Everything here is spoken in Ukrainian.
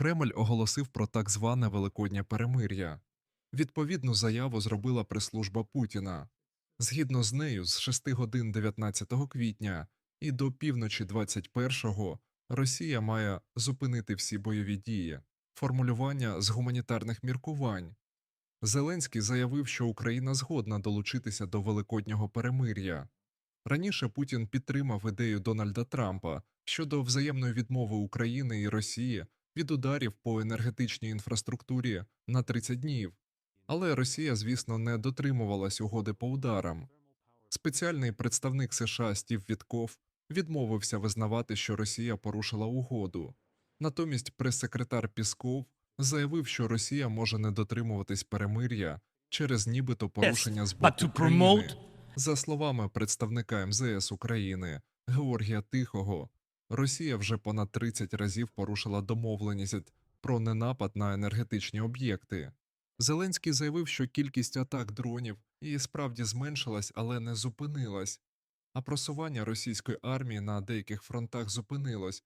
Кремль оголосив про так зване Великоднє перемир'я. Відповідну заяву зробила прес-служба Путіна. Згідно з нею, з 6 годин 19 квітня і до півночі 21-го Росія має зупинити всі бойові дії, формулювання з гуманітарних міркувань. Зеленський заявив, що Україна згодна долучитися до Великоднього перемир'я. Раніше Путін підтримав ідею Дональда Трампа щодо взаємної відмови України і Росії від ударів по енергетичній інфраструктурі на 30 днів. Але Росія, звісно, не дотримувалась угоди по ударам. Спеціальний представник США Стів Вітков відмовився визнавати, що Росія порушила угоду. Натомість прес-секретар Пісков заявив, що Росія може не дотримуватись перемир'я через нібито порушення з боку України. За словами представника МЗС України Георгія Тихого, Росія вже понад 30 разів порушила домовленість про ненапад на енергетичні об'єкти. Зеленський заявив, що кількість атак дронів і справді зменшилась, але не зупинилась, а просування російської армії на деяких фронтах зупинилось,